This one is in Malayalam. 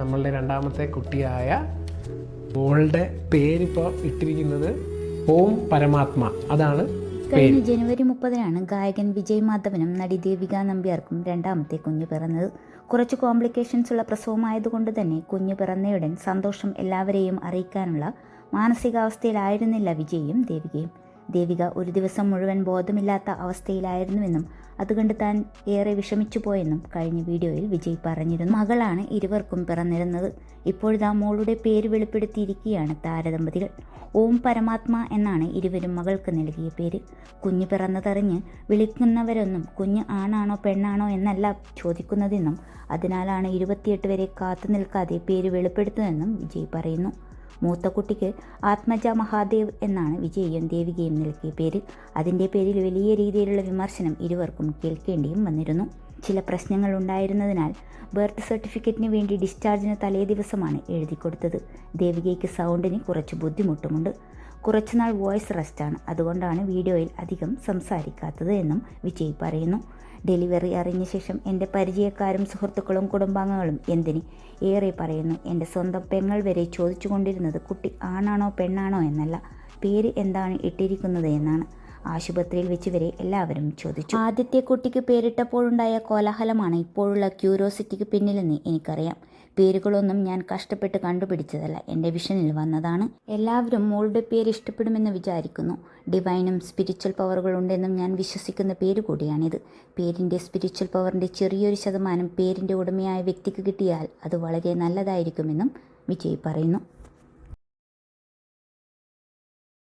നമ്മളുടെ രണ്ടാമത്തെ കുട്ടിയായ മോളുടെ പേരിപ്പോ ഇട്ടിരിക്കുന്നത് ഓം പരമാത്മ. അതാണ് കഴിഞ്ഞ ജനുവരി മുപ്പതിനാണ് ഗായകൻ വിജയ് മാധവനും നടി ദേവിക നമ്പ്യാർക്കും രണ്ടാമത്തെ കുഞ്ഞു പിറന്നത്. കുറച്ച് കോംപ്ലിക്കേഷൻസ് ഉള്ള പ്രസവമായതുകൊണ്ട് തന്നെ കുഞ്ഞു പിറന്നയുടൻ സന്തോഷം എല്ലാവരെയും അറിയിക്കാനുള്ള മാനസികാവസ്ഥയിലായിരുന്നില്ല വിജയും ദേവികയും. ദേവിക ഒരു ദിവസം മുഴുവൻ ബോധമില്ലാത്ത അവസ്ഥയിലായിരുന്നുവെന്നും അതുകൊണ്ട് താൻ ഏറെ വിഷമിച്ചു പോയെന്നും കഴിഞ്ഞ വീഡിയോയിൽ വിജയ് പറഞ്ഞിരുന്നു. മകളാണ് ഇരുവർക്കും പിറന്നിരുന്നത്. ഇപ്പോഴിതാ മോളുടെ പേര് വെളിപ്പെടുത്തിയിരിക്കുകയാണ് താരദമ്പതികൾ. ഓം പരമാത്മ എന്നാണ് ഇരുവരും മകൾക്ക് നൽകിയ പേര്. കുഞ്ഞ് പിറന്നതറിഞ്ഞ് വിളിക്കുന്നവരൊന്നും കുഞ്ഞ് ആണാണോ പെണ്ണാണോ എന്നല്ല ചോദിക്കുന്നതെന്നും അതിനാലാണ് ഇരുപത്തിയെട്ട് വരെ കാത്തു നിൽക്കാതെ പേര് വെളിപ്പെടുത്തുന്നതെന്നും വിജയ് പറയുന്നു. മൂത്ത കുട്ടിക്ക് ആത്മജ മഹാദേവ് എന്നാണ് വിജയും ദേവികയും നൽകിയ പേര്. അതിന്റെ പേരിൽ വലിയ രീതിയിലുള്ള വിമർശനം ഇരുവർക്കും കേൾക്കേണ്ടിയും വന്നിരുന്നു. ചില പ്രശ്നങ്ങൾ ഉണ്ടായിരുന്നതിനാൽ ബർത്ത് സർട്ടിഫിക്കറ്റിന് വേണ്ടി ഡിസ്ചാർജിന് തലേ ദിവസമാണ് എഴുതി കൊടുത്തത്. ദേവികയ്ക്ക് സൗണ്ടിന് കുറച്ച് ബുദ്ധിമുട്ടുമുണ്ട്. കുറച്ചുനാൾ വോയിസ് റെസ്റ്റാണ്. അതുകൊണ്ടാണ് വീഡിയോയിൽ അധികം സംസാരിക്കാത്തത് എന്നും വിജയ് പറയുന്നു. ഡെലിവറി അറിഞ്ഞ ശേഷം എന്റെ പരിചയക്കാരും സുഹൃത്തുക്കളും കുടുംബാംഗങ്ങളും എന്തിന്? ഏറെ പറയുന്നു എന്റെ സ്വന്തം പെങ്ങൾ വരെ ചോദിച്ചു കുട്ടി ആണാണോ പെണ്ണാണോ എന്നല്ല. പേര് എന്താണ് ഇട്ടിരിക്കുന്നത് എന്നാണ്. ആശുപത്രിയിൽ വെച്ച് വരെ എല്ലാവരും ചോദിച്ചു. ആദ്യത്തെ കുട്ടിക്ക് പേരിട്ടപ്പോഴുണ്ടായ കോലാഹലമാണ് ഇപ്പോഴുള്ള ക്യൂരിയോസിറ്റിക്ക് പിന്നിലെന്ന് എനിക്കറിയാം. പേരുകളൊന്നും ഞാൻ കഷ്ടപ്പെട്ട് കണ്ടുപിടിച്ചതല്ല. എന്റെ വിഷനിൽ വന്നതാണ്. എല്ലാവരും മോളുടെ പേര് ഇഷ്ടപ്പെടുമെന്ന് വിചാരിക്കുന്നു. ഡിവൈനും സ്പിരിച്വൽ പവറുകളുണ്ടെന്നും ഞാൻ വിശ്വസിക്കുന്ന പേര് കൂടിയാണിത്. പേരിന്റെ സ്പിരിച്വൽ പവറിന്റെ ചെറിയൊരു ശതമാനം പേരിന്റെ ഉടമയായ വ്യക്തിക്ക് കിട്ടിയാൽ അത് വളരെ നല്ലതായിരിക്കുമെന്നും വിജയ് പറയുന്നു.